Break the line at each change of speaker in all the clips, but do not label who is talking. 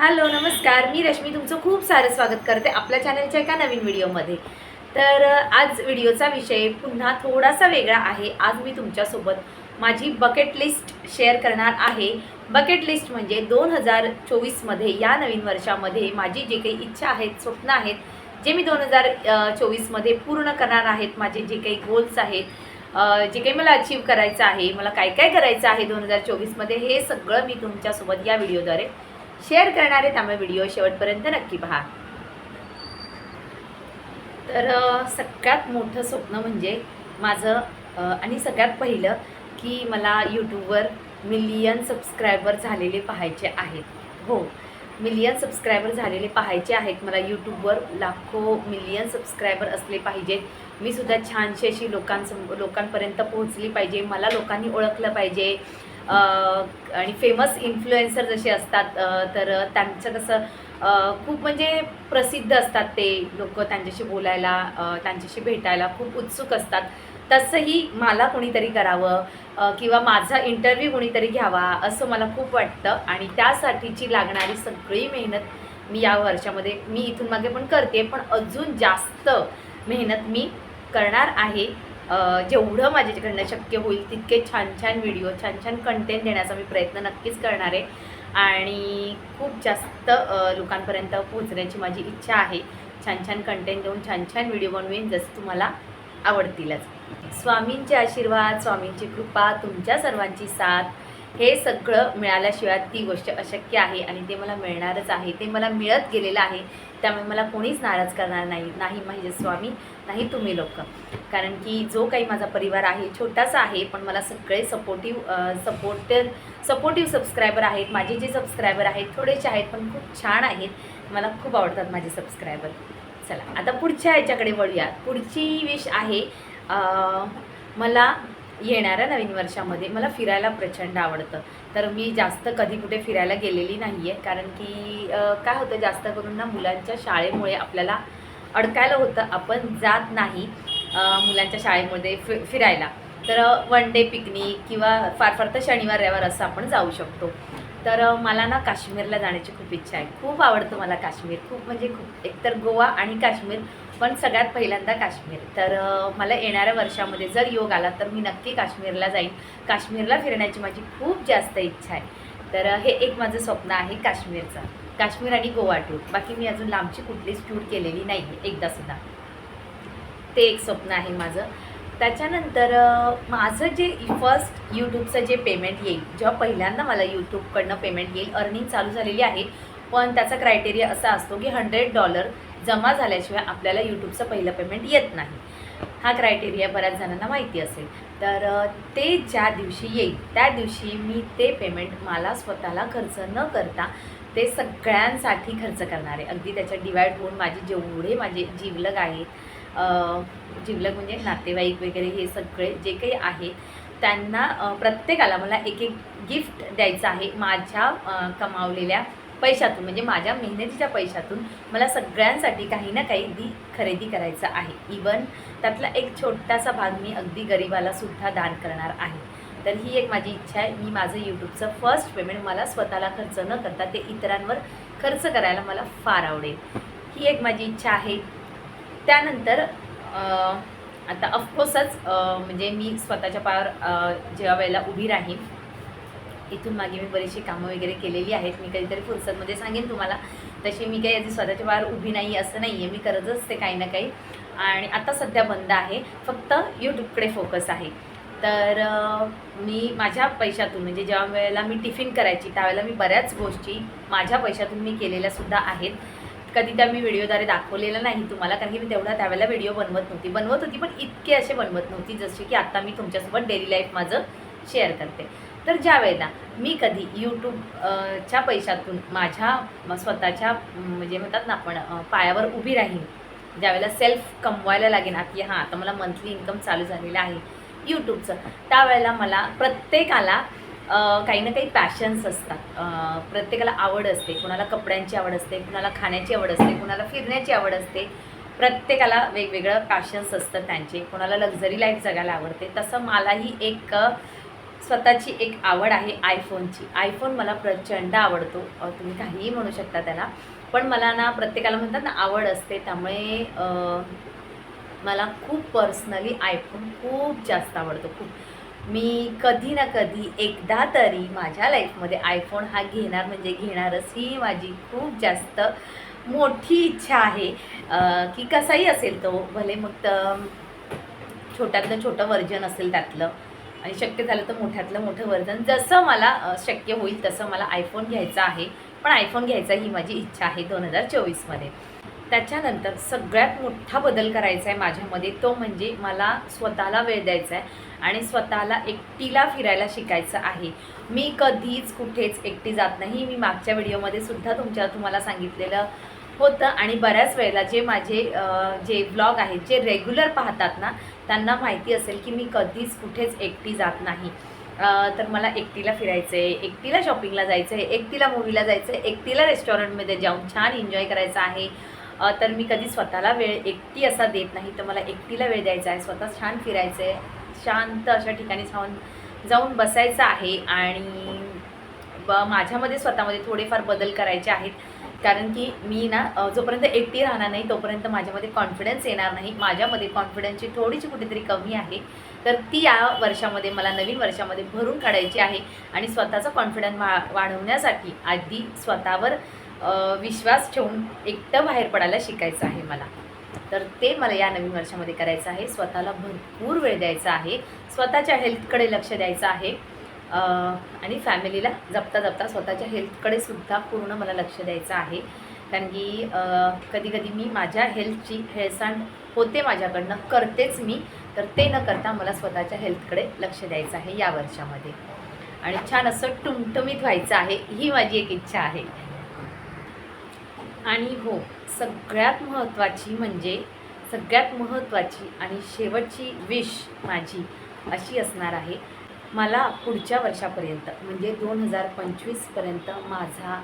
Hello नमस्कार. मी रश्मी तुमचं खूप सारं स्वागत करते आपल्या चॅनलच्या एका नवीन व्हिडिओमध्ये तर आज व्हिडिओचा विषय पुन्हा थोडासा वेगळा आहे. आज मी तुमच्यासोबत माझी बकेट लिस्ट शेअर करणार आहे. बकेट लिस्ट म्हणजे दोन हजार चोवीसमध्ये या नवीन वर्षामध्ये माझी जे काही इच्छा आहेत स्वप्न आहेत जे मी दोन हजार चोवीसमध्ये पूर्ण करणार आहेत माझे जे काही गोल्स आहेत जे काही मला अचीव करायचं आहे मला काय काय करायचं आहे दोन हजार चोवीसमध्ये हे सगळं मी तुमच्यासोबत या व्हिडिओद्वारे शेअर करणार आहे त्यामुळे व्हिडिओ शेवटपर्यंत नक्की पहा. तर सगळ्यात मोठं स्वप्न म्हणजे माझं आणि सगळ्यात पहिलं की मला यूट्यूबवर मिलियन सबस्क्रायबर झालेले पाहायचे आहेत. हो मिलियन सबस्क्रायबर झालेले पाहायचे आहेत. मला यूट्यूबवर लाखो मिलियन सबस्क्रायबर असले पाहिजेत. मी सुद्धा छानशी अशी लोकांसम लोकांपर्यंत पोहोचली पाहिजे. मला लोकांनी ओळखलं पाहिजे. आणि फेमस इन्फ्लुएन्सर जसे असतात तर त्यांचं कसं खूप म्हणजे प्रसिद्ध असतात ते लोक त्यांच्याशी बोलायला त्यांच्याशी भेटायला खूप उत्सुक असतात. तसंही मला कोणीतरी करावं किंवा माझा इंटरव्ह्यू कोणीतरी घ्यावा असं मला खूप वाटतं. आणि त्यासाठीची लागणारी सगळी मेहनत मी या वर्षामध्ये मी इथून मागे पण करते. पण अजून जास्त मेहनत मी करणार आहे. जेवढं माझ्याकडनं शक्य होईल तितके छान छान व्हिडिओ छान छान कंटेंट देण्याचा मी प्रयत्न नक्कीच करणार आहे. आणि खूप जास्त लोकांपर्यंत पोहोचण्याची माझी इच्छा आहे. छान छान कंटेंट देऊन छान छान व्हिडिओ बनवेन जसं तुम्हाला आवडतीलच. स्वामींचे आशीर्वाद स्वामींची कृपा तुमच्या सर्वांची साथ. हे सगळं मिळाल्याशिवाय ती गोष्ट अशक्य आहे आणि ते मला मिळणारच आहे. ते मला मिळत गेलेलं आहे. त्यामुळे मला कोणीच नाराज करणार नाही. नाही माझे स्वामी नाही तुम्ही लोक. कारण की जो काही माझा परिवार आहे छोटासा आहे पण मला सगळे सपोर्टिव्ह सपोर्टर सपोर्टिव्ह सबस्क्रायबर आहेत. माझे जे सबस्क्रायबर आहेत थोडेसे आहेत पण खूप छान आहेत. मला खूप आवडतात माझे सबस्क्रायबर चला आता पुढच्या ह्याच्याकडे वळूया पुढची विश आहे मला येणाऱ्या नवीन वर्षामध्ये मला फिरायला प्रचंड आवडतं. तर मी जास्त कधी कुठे फिरायला गेलेली नाही आहे कारण की काय होतं जास्त करून ना मुलांच्या शाळेमुळे आपल्याला अडकायला होतं. आपण जात नाही मुलांच्या शाळेमध्ये फि फिरायला. तर वन डे पिकनिक किंवा फार फार तर शनिवार रविवार असं आपण जाऊ शकतो. तर मला ना काश्मीरला जाण्याची खूप इच्छा आहे. खूप आवडतं मला काश्मीर. खूप म्हणजे खूप एकतर गोवा आणि काश्मीर पण सगळ्यात पहिल्यांदा काश्मीर. तर मला येणाऱ्या वर्षामध्ये जर योग आला तर मी नक्की काश्मीरला जाईन. काश्मीरला फिरण्याची माझी खूप जास्त इच्छा आहे. तर हे एक माझं स्वप्न आहे काश्मीरचं. काश्मीर आणि गोवा टूर बाकी मी अजून लांबची कुठलीच टूर केलेली नाही आहे एकदासुद्धा ते एक स्वप्न आहे माझं. त्याच्यानंतर माझं जे फर्स्ट यूट्यूबचं जे पेमेंट येईल जेव्हा पहिल्यांदा मला यूट्यूबकडनं पेमेंट येईल अर्निंग चालू झालेली आहे पण त्याचा क्रायटेरिया असा असतो की हंड्रेड डॉलर जमा झाल्याशिवाय आपल्याला यूट्यूबचं पहिलं पेमेंट येत नाही. हा क्रायटेरिया बऱ्याच जणांना माहिती असेल. तर ते ज्या दिवशी येईल त्या दिवशी मी ते पेमेंट मला स्वतःला खर्च न करता ते सगळ्यांसाठी खर्च करणार आहे. अगदी त्याच्यात डिवाईड होऊन माझे जेवढे माझे जीवलग आहेत जीवलग जिवलग म्हणजे नातेवाईक वगैरे हे सगळे जे काही आहेत त्यांना प्रत्येकाला मला एक एक गिफ्ट द्यायचं आहे. माझ्या कमावलेल्या पैशातून म्हणजे माझ्या मेहनतीच्या पैशातून मला सगळ्यांसाठी काही ना काही दी खरेदी करायचं आहे. इवन त्यातला एक छोटासा भाग मी अगदी गरिबाला सुद्धा दान करणार आहे. तर ही एक माझी इच्छा आहे. मी माझं यूट्यूबचं फर्स्ट पेमेंट मला स्वतःला खर्च न करता ते इतरांवर खर्च करायला मला फार आवडेल. ही एक माझी इच्छा आहे. त्यानंतर आता ऑफकोर्सच म्हणजे मी स्वतःच्या पायावर जेव्हा वेळेला उभी राहीन इथून मागे मी बरीचशी कामं वगैरे केलेली आहेत. मी कधीतरी फुरसतमध्ये सांगेन तुम्हाला. तशी मी काही याची स्वतःच्या बाहेर उभी नाही असं नाही आहे मी करत असते काही ना काही. आणि आता सध्या बंद आहे. फक्त यूट्यूबकडे फोकस आहे. तर मी माझ्या पैशातून म्हणजे ज्या वेळेला मी टिफिन करायची त्यावेळेला मी बऱ्याच गोष्टी माझ्या पैशातून मी केलेल्या सुद्धा आहेत. कधी त्या मी व्हिडिओद्वारे दाखवलेलं नाही तुम्हाला कारण की मी तेवढा त्यावेळेला व्हिडिओ बनवत नव्हती. बनवत होती पण इतके असे बनवत नव्हती जसे की आत्ता मी तुमच्यासोबत डेली लाईफ माझं शेअर करते. तर ज्या वेळेला मी कधी यूट्यूबच्या च्या पैशातून माझ्या स्वतःच्या म्हणजे म्हणतात ना आपण पायावर उभी राहीन ज्यावेळेला सेल्फ कमवायला लागेन आ- की हां आता मला मंथली इन्कम चालू झालेलं आहे यूट्यूबचं त्यावेळेला मला प्रत्येकाला काही ना काही पॅशन्स असतात. प्रत्येकाला आवड असते. कुणाला कपड्यांची आवड असते कुणाला खाण्याची आवड असते कुणाला फिरण्याची आवड असते. प्रत्येकाला वेगवेगळं पॅशन्स असतं त्यांचे. कोणाला लक्झरी लाईफ जगायला आवडते. तसं मलाही एक स्वतःची एक आवड आहे आयफोनची. आयफोन मला प्रचंड आवडतो. तुम्ही काहीही म्हणू शकता त्याला. पण मला ना प्रत्येकाला म्हणतात ना आवड असते. त्यामुळे मला खूप पर्सनली आयफोन खूप जास्त आवडतो. खूप. मी कधी ना कधी एकदा तरी माझ्या लाईफमध्ये आयफोन हा घेणार म्हणजे घेणारच ही माझी खूप जास्त मोठी इच्छा आहे. की कसाही असेल तो भले मग तर छोट्यातलं छोटं वर्जन असेल त्यातलं. आणि शक्य झालं तर मोठ्यातलं मोठं वर्जन जसं मला शक्य होईल तसं मला आयफोन घ्यायचा आहे. पण आयफोन घ्यायचा ही माझी इच्छा आहे दोन हजार चोवीसमध्ये. त्याच्यानंतर सगळ्यात मोठा बदल करायचा आहे माझ्यामध्ये तो म्हणजे मला स्वतःला वेळ द्यायचा आहे आणि स्वतःला एकटीला फिरायला शिकायचं आहे. मी कधीच कुठेच एकटी जात नाही. मी मागच्या व्हिडिओमध्ये सुद्धा तुमच्या तुम्हाला सांगितलेलं होतं आणि बऱ्याच वेळेला जे माझे जे ब्लॉग आहेत जे रेग्युलर पाहतात ना त्यांना माहिती असेल की मी कधीच कुठेच एकटी जात नाही. तर मला एकटीला फिरायचं आहे एकटीला शॉपिंगला जायचं आहे एकटीला मूवीला जायचं आहे एकटीला रेस्टॉरंटमध्ये जाऊन छान एन्जॉय करायचं आहे. तर मी कधी स्वतःला वेळ एकटी असा देत नाही तर मला एकटीला वेळ द्यायचा आहे. स्वतः छान फिरायचं आहे शांत अशा ठिकाणी जाऊन जाऊन बसायचं आहे आणि ब माझ्यामध्ये स्वतःमध्ये थोडेफार बदल करायचे आहेत. कारण की मी ना जोपर्यंत एकटी राहणार नाही तोपर्यंत माझ्यामध्ये कॉन्फिडन्स येणार नाही. माझ्यामध्ये कॉन्फिडन्सची थोडीशी कुठेतरी कमी आहे. तर ती या वर्षामध्ये मला नवीन वर्षामध्ये भरून काढायची आहे. आणि स्वतःचा कॉन्फिडन्स वा वाढवण्यासाठी आधी स्वतःवर विश्वास ठेवून एकटं बाहेर पडायला शिकायचं आहे मला. तर ते मला या नवीन वर्षामध्ये करायचं आहे. स्वतःला भरपूर वेळ द्यायचा आहे. स्वतःच्या हेल्थकडे लक्ष द्यायचं आहे. आणि फॅमिलीला जपता जपता स्वतःच्या हेल्थकडे सुद्धा पूर्ण मला लक्ष द्यायचं आहे. कारण की कधी कधी मी माझ्या हेल्थची हेळसांड होते माझ्याकडनं करतेच मी तर ते न करता मला स्वतःच्या हेल्थकडे लक्ष द्यायचं आहे या वर्षामध्ये. आणि छान असं टुमटुमीत व्हायचं आहे ही माझी एक इच्छा आहे. आणि हो सगळ्यात महत्त्वाची म्हणजे सगळ्यात महत्त्वाची आणि शेवटची विश माझी अशी असणार आहे मला पुढच्या वर्षापर्यंत म्हणजे दोन हजार पंचवीसपर्यंत माझा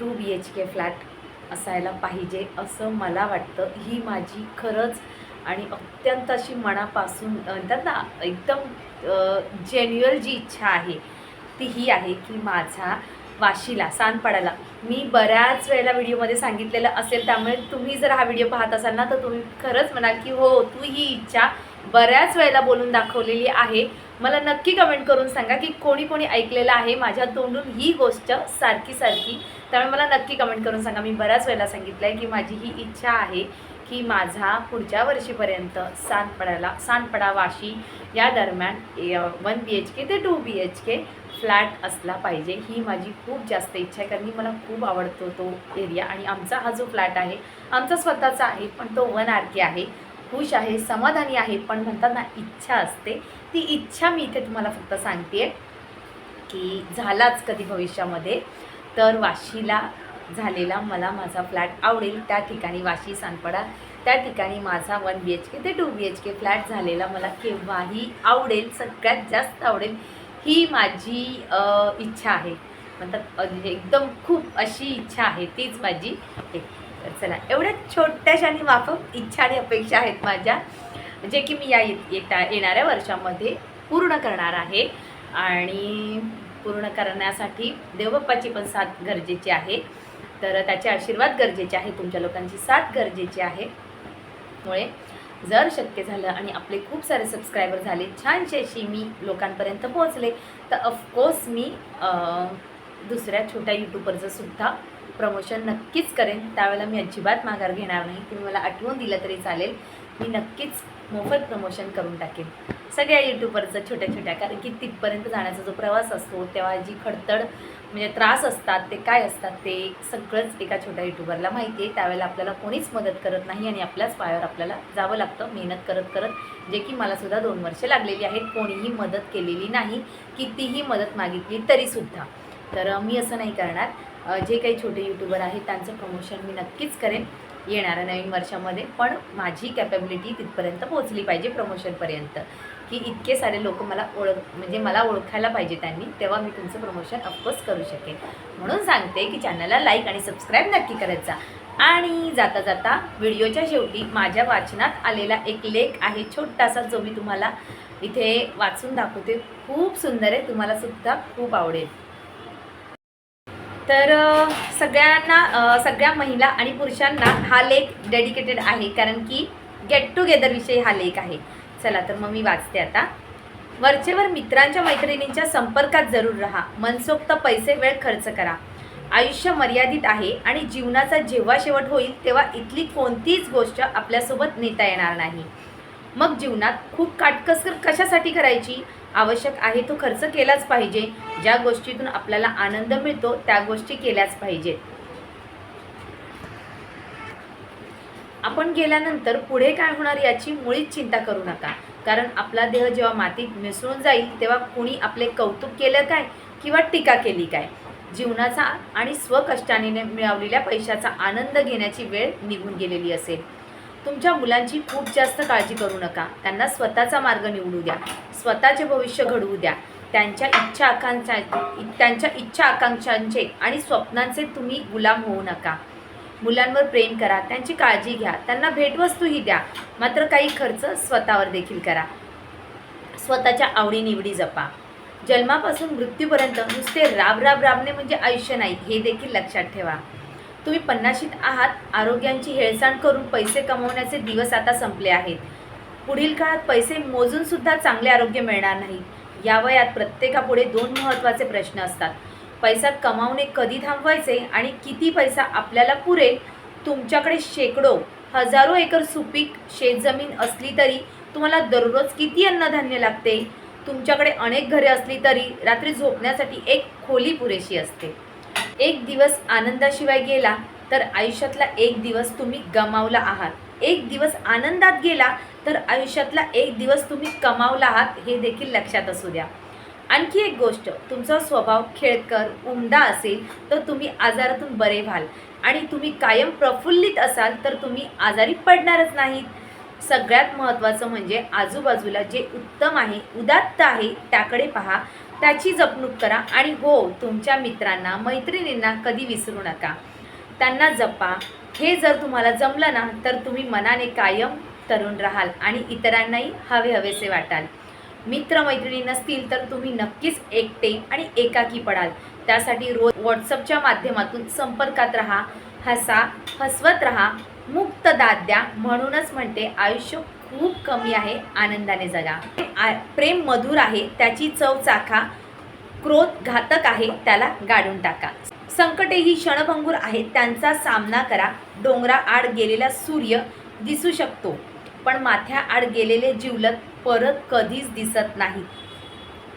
two B H K flat असायला पाहिजे असं मला वाटतं. ही माझी खरंच आणि अत्यंत अशी मनापासून म्हणतात ना एकदम जेन्युअल जी इच्छा आहे ती ही आहे की माझा वाशीला सांदपाडाला मी बऱ्याच वेळेला व्हिडिओमध्ये सांगितलेलं असेल त्यामुळे तुम्ही जर हा व्हिडिओ पाहत असाल ना तर तुम्ही खरंच म्हणाल की हो तू ही इच्छा बऱ्याच वेळेला बोलून दाखवलेली आहे. मला नक्की कमेंट करून सांगा की कोणी कोणी ऐकलेलं आहे माझ्या तोंडून ही गोष्ट सारखी सारखी. त्यामुळे मला नक्की कमेंट करून सांगा. मी बऱ्याच वेळेला सांगितलं आहे की माझी ही इच्छा आहे की माझा पुढच्या वर्षीपर्यंत सांदपडाला सांदपडा वाशी या दरम्यान वन बी एच के ते two B H K flat असला पाहिजे. ही माझी खूप जास्त इच्छा आहे. कारण की मला खूप आवडतो तो एरिया आणि आमचा हा जो फ्लॅट आहे आमचा स्वतःचा आहे पण तो वन आर के आहे. खुश आहे समाधानी आहे पण म्हणतात ना इच्छा असते. ती इच्छा मी इथे तुम्हाला फक्त सांगते की झालाच कधी भविष्यामध्ये. तर वाशीला झालेला मला माझा फ्लॅट आवडेल. त्या ठिकाणी वाशी सांगपडा त्या ठिकाणी माझा वन बी एच के ते two B H K flat झालेला मला केव्हाही आवडेल सगळ्यात जास्त आवडेल ही माझी इच्छा आहे. म्हणतात एकदम खूप अशी इच्छा आहे तीच माझी आहे. तर चला एवढ्या छोट्याशा आणि माफक इच्छा आणि अपेक्षा आहेत माझ्या जे की मी या येता येणाऱ्या वर्षामध्ये पूर्ण करणार आहे. आणि पूर्ण करण्यासाठी देवबाप्पाची पण साथ गरजेची आहे. तर त्याचे आशीर्वाद गरजेचे आहे तुमच्या लोकांची साथ गरजेची आहे. मुळे जर शक्य झालं आणि आपले खूप सारे सबस्क्रायबर झाले छानशी अशी मी लोकांपर्यंत पोहोचले तर ऑफकोर्स मी दुसऱ्या छोट्या यूट्यूबरचं सुद्धा प्रमोशन नक्कीच करेन. त्यावेळेला मी अजिबात माघार घेणार नाही. तुम्ही मला आठवून दिलं तरी चालेल. मी नक्कीच मोफत प्रमोशन करून टाकेन. सगळ्या यूट्यूबरचं छोट्या छोट्या कारण की तिथपर्यंत जाण्याचा जो प्रवास असतो तेव्हा जी खडतड म्हणजे त्रास असतात ते काय असतात ते सगळंच एका छोट्या यूट्यूबरला माहिती आहे. त्यावेळेला आपल्याला कोणीच मदत करत नाही आणि आपल्याच पायावर आपल्याला जावं लागतं मेहनत करत करत जे की मला सुद्धा दोन वर्षे लागलेली आहेत. कोणीही मदत केलेली नाही. कितीही मदत मागितली तरीसुद्धा. तर मी असं नाही करणार. जे काही छोटे यूट्यूबर आहेत त्यांचं प्रमोशन मी नक्कीच करेन येणाऱ्या नवीन वर्षामध्ये. पण माझी कॅपॅबिलिटी तिथपर्यंत पोहोचली पाहिजे प्रमोशनपर्यंत की इतके सारे लोक मला ओळख म्हणजे मला ओळखायला पाहिजे त्यांनी तेव्हा मी तुमचं प्रमोशन ऑफकोर्स करू शकेन. म्हणून सांगते की चॅनलला लाईक आणि सबस्क्राईब नक्की करायचा आणि जाता जाता व्हिडिओच्या शेवटी माझ्या वाचनात आलेला एक लेख आहे छोटासा जो मी तुम्हाला इथे वाचून दाखवते. खूप सुंदर आहे तुम्हाला सुद्धा खूप आवडेल. तर सगळ्यांना सगळ्या महिला आणि पुरुषांना हा लेख डेडिकेटेड आहे. कारण की गेट टुगेदर विषयी हा लेख आहे. चला तर मग मी वाचते आता. वरचेवर मित्रांच्या मैत्रिणींच्या संपर्कात जरूर राहा. मनसोक्त पैसे वेळ खर्च करा. आयुष्य मर्यादित आहे आणि जीवनाचा जेव्हा शेवट होईल तेव्हा इथली कोणतीच गोष्ट आपल्यासोबत नेता येणार नाही. मग जीवनात खूप काटकसर कशासाठी करायची? आवश्यक आहे तो खर्च केलाच पाहिजे. ज्या गोष्टीतून आपल्याला आनंद मिळतो त्या गोष्टी केल्याच पाहिजेत. आपण गेल्यानंतर पुढे काय होणार याची मुळीच चिंता करू नका. कारण आपला देह जेव्हा मातीत मिसळून जाईल तेव्हा कुणी आपले कौतुक केलं काय किंवा टीका केली काय? जीवनाचा आणि स्वकष्टाने मिळवलेल्या पैशाचा आनंद घेण्याची वेळ निघून गेलेली असेल. तुमच्या मुलांची खूप जास्त काळजी करू नका. त्यांना स्वतःचा मार्ग निवडू द्या. स्वतःचे भविष्य घडवू द्या. त्यांच्या इच्छा आकांक्षा त्यांच्या इच्छा आकांक्षांचे आणि स्वप्नांचे तुम्ही गुलाम होऊ नका. मुलांवर प्रेम करा त्यांची काळजी घ्या त्यांना भेटवस्तूही द्या. मात्र काही खर्च स्वतःवर देखील करा. स्वतःच्या आवडीनिवडी जपा. जन्मापासून मृत्यूपर्यंत नुसते राब राब राबणे म्हणजे आयुष्य नाही हे देखील लक्षात ठेवा. तुम्ही पन्नाशीत आहात आरोग्यांची हेळसांड करून पैसे कमवण्याचे दिवस आता संपले आहेत. पुढील काळात पैसे मोजून सुद्धा चांगले आरोग्य मिळणार नाही. या वयात प्रत्येकापुढे दोन महत्त्वाचे प्रश्न असतात. पैसा कमावणे कधी थांबवायचे आणि किती पैसा आपल्याला पुरेल? तुमच्याकडे शेकडो हजारो एकर सुपीक शेतजमीन असली तरी तुम्हाला दररोज किती अन्नधान्य लागते? तुमच्याकडे अनेक घरे असली तरी रात्री झोपण्यासाठी एक खोली पुरेशी असते. एक दिवस आनंदाशिवाय गेला तर आयुष्यातला एक दिवस तुम्ही गमावला आहात. एक दिवस आनंदात गेला तर आयुष्यातला एक दिवस तुम्ही कमावला आहात हे देखील लक्षात असू द्या. आणखी एक गोष्ट तुमचा स्वभाव खेळकर उमदा असेल तर तुम्ही आजारातून बरे व्हाल. आणि तुम्ही कायम प्रफुल्लित असाल तर तुम्ही आजारी पडणारच नाहीत. सगळ्यात महत्त्वाचं म्हणजे आजूबाजूला जे उत्तम आहे उदात्त आहे त्याकडे पहा. त्याची जपणूक करा आणि हो तुमच्या मित्रांना मैत्रिणींना कधी विसरू नका. त्यांना जपा. हे जर तुम्हाला जमलं ना तर तुम्ही मनाने कायम तरुण राहाल आणि इतरांनाही हवे हवेसे वाटाल. मित्रमैत्रिणी नसतील तर तुम्ही नक्कीच एकटे आणि एकाकी पडाल. त्यासाठी रोज व्हॉट्सअपच्या माध्यमातून संपर्कात राहा हसा हसवत राहा मुक्त दाद द्या म्हणूनच म्हणते आयुष्य खूप कमी आहे आनंदाने जगा. आ- प्रेम मधुर आहे त्याची चव चाखा क्रोध घातक आहे त्याला गाडून टाका. संकटे ही क्षणभंगूर आहेत त्यांचा सामना करा. डोंगरा आड गेलेला सूर्य दिसू शकतो पण माथ्या आड गेलेले जिवलग परत कधीच दिसत नाही.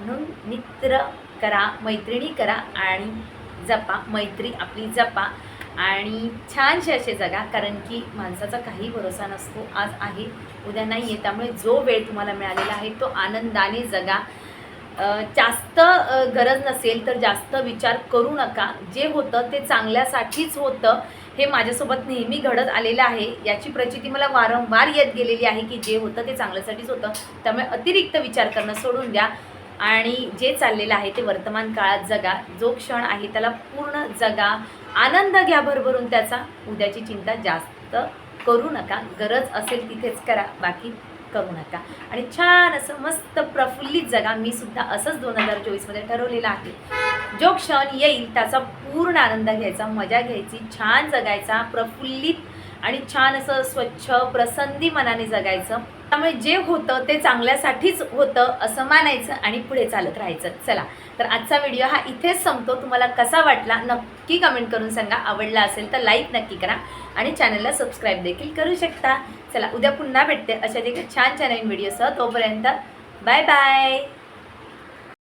म्हणून मित्र करा मैत्रिणी करा आणि जपा मैत्री आपली जपा. आणि छानसे असे जगा कारण की माणसाचा काही भरोसा नसतो आज आहे उद्या नाही आहे. त्यामुळे जो वेळ तुम्हाला मिळालेला आहे तो आनंदाने जगा. जास्त गरज नसेल तर जास्त विचार करू नका. जे होतं ते चांगल्यासाठीच होतं. हे माझ्यासोबत नेहमी घडत आलेलं आहे. याची प्रचिती मला वारंवार येत गेलेली आहे की जे होतं ते चांगल्यासाठीच होतं. त्यामुळे अतिरिक्त विचार करणं सोडून द्या. आणि जे चाललेलं आहे ते वर्तमान काळात जगा. जो क्षण आहे त्याला पूर्ण जगा. आनंद घ्या भरभरून त्याचा. उद्याची चिंता जास्त करू नका. गरज असेल तिथेच करा बाकी करू नका. आणि छान असं मस्त प्रफुल्लित जगा. मी सुद्धा असंच दोन हजार चोवीसमध्ये ठरवलेलं आहे. जो क्षण येईल त्याचा पूर्ण आनंद घ्यायचा मजा घ्यायची छान जगायचा प्रफुल्लित आणि छान असं स्वच्छ प्रसंदी मनाने जगायचं. त्यामुळे जे होतं ते चांगल्यासाठीच होतं असं मानायचं आणि पुढे चालत राहायचं. चला तर आजचा व्हिडिओ हा इथेच संपतो. तुम्हाला कसा वाटला नक्की कमेंट करून सांगा. आवडला असेल तर लाईक नक्की करा आणि चॅनलला सबस्क्राईब देखील करू शकता. चला उद्या पुन्हा भेटते अशा देखील छान छान नवीन व्हिडिओसह तोपर्यंत बाय बाय